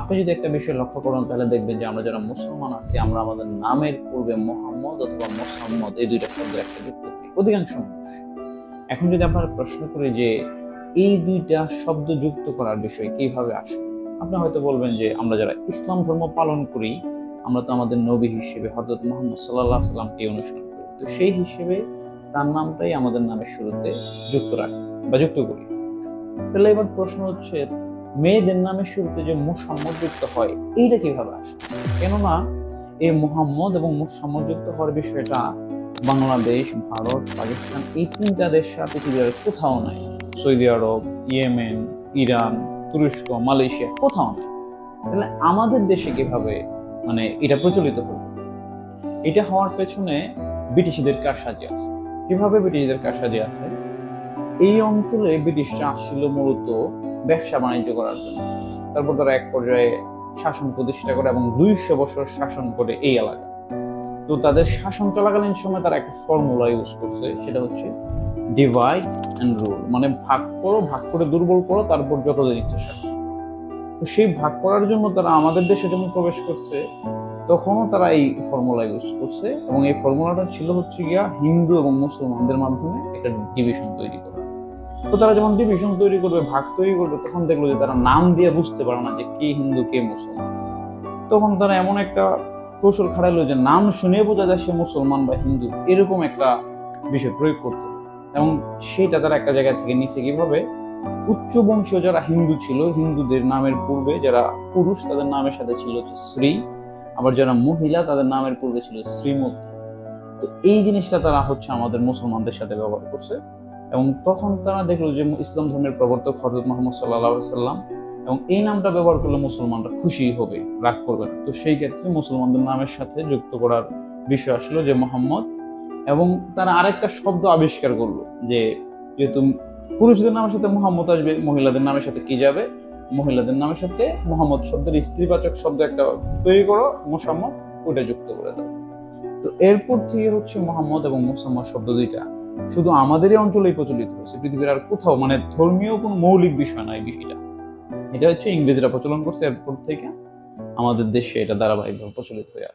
আপনি যদি একটা বিষয় লক্ষ্য করেন, তাহলে দেখবেন যে আমরা যারা মুসলমান আছি, আমরা আমাদের নামের পূর্বে মোহাম্মদ অথবা মোসাম্মদ এই দুইটা শব্দের একটা যুক্ত করি অধিকাংশ মানুষ। এখন যদি আপনারা প্রশ্ন করি যে এই দুইটা শব্দ যুক্ত করার বিষয় কীভাবে আসবে? আপনি হয়তো বলবেন যে আমরা যারা ইসলাম ধর্ম পালন করি, আমরা তো আমাদের নবী হিসেবে হজরত মোহাম্মদ সাল্লাহ সাল্লামকে অনুসরণ করি। তো সেই হিসেবে তার নামটাই আমাদের নামের শুরুতে যুক্ত রাখি বা যুক্ত করি। তাহলে এবার প্রশ্ন হচ্ছে মেয়েদের নামের শুরুতে যে মুসাম্মদ যুক্ত হয়, এইটা কীভাবে আসে? কেননা, এই মোহাম্মদ এবং মুসাম্মদ যুক্ত হওয়ার বিষয়টা বাংলাদেশ, ভারত, পাকিস্তান, এই তিনটা দেশ সাথে পৃথিবীর কোথাও নাই। সৌদি আরব, ইয়েমেন, ইরান, তুরস্ক, মালয়েশিয়া কোথাও নাই। তাহলে আমাদের দেশে কীভাবে মানে এটা প্রচলিত হলো? এটা হওয়ার পেছনে ব্রিটিশদের কারসাজি আছে। কীভাবে ব্রিটিশদের কারসাজি আছে? এই অঞ্চলে ব্রিটিশরা আসছিল মূলত ব্যবসা বাণিজ্য করার জন্য। তারপর তারা এক পর্যায়ে শাসন প্রতিষ্ঠা করে এবং দুইশো বছর শাসন করে এই এলাকা। তো তাদের শাসন চলাকালীন সময় তারা একটা ফর্মুলা ইউজ করছে, সেটা হচ্ছে ডিভাইড অ্যান্ড রুল মানে ভাগ করো, ভাগ করে দুর্বল করো, তারপর যতদিন ইচ্ছা শাসন। তো সেই ভাগ করার জন্য তারা আমাদের দেশে যখন প্রবেশ করছে, তখনও তারা এই ফর্মুলা ইউজ করছে এবং এই ফর্মুলাটা ছিল হচ্ছে গিয়া হিন্দু এবং মুসলমানদের মাধ্যমে একটা ডিভিশন তৈরি করা। তো তারা যখন ডিভিশন তৈরি করবে, ভাগ তৈরি করবে, তখন দেখল যে তারা নাম দিয়ে বুঝতে পারে না যে কে হিন্দু, কে মুসলমান। তখন তারা এমন একটা কৌশল খাটাইলো যে নাম শুনে বোঝা যায় সে মুসলমান বা হিন্দু এরকম একটা বিষয় প্রয়োগ করতো। এবং সেটা তারা একটা জায়গা থেকে নিচে কীভাবে? উচ্চ বংশীয় যারা হিন্দু ছিল, হিন্দুদের নামের পূর্বে যারা পুরুষ, তাদের নামের সাথে ছিল শ্রী আবার যারা মহিলা, তাদের নামের পূর্বে ছিল শ্রীমতী। তো এই জিনিসটা তারা হচ্ছে আমাদের মুসলমানদের সাথে ব্যবহার করছে। এবং তখন তারা দেখল যে ইসলাম ধর্মের প্রবর্তক হজরত মোহাম্মদ সাল্লাহ সাল্লাম এবং এই নামটা ব্যবহার করলে মুসলমানরা খুশি হবে, রাগ করবে না। তো সেই ক্ষেত্রে মুসলমানদের নামের সাথে যুক্ত করার বিষয় আসলো যে মোহাম্মদ এবং তারা আরেকটা শব্দ আবিষ্কার করল যে যেহেতু পুরুষদের নামের সাথে মোহাম্মদ আসবে, মহিলাদের নামের সাথে কি যাবে? মহিলাদের নামের সাথে মোহাম্মদ শব্দের স্ত্রীবাচক শব্দ একটা তৈরি করো, মোসাম্মদ ওটা যুক্ত করে দাও। তো এরপর থেকে হচ্ছে মোহাম্মদ এবং মোসাম্মদ শব্দ দুইটা। শুধু আমাদেরই অঞ্চলেই প্রচলিত হচ্ছে পৃথিবীর আর কোথাও মানে ধর্মীয় কোনো মৌলিক বিষয় নয় বিষয়টা। এটা হচ্ছে ইংরেজরা প্রচলন করছে এরপর থেকে আমাদের দেশে এটা ধারাবাহিকভাবে প্রচলিত হয়ে আসে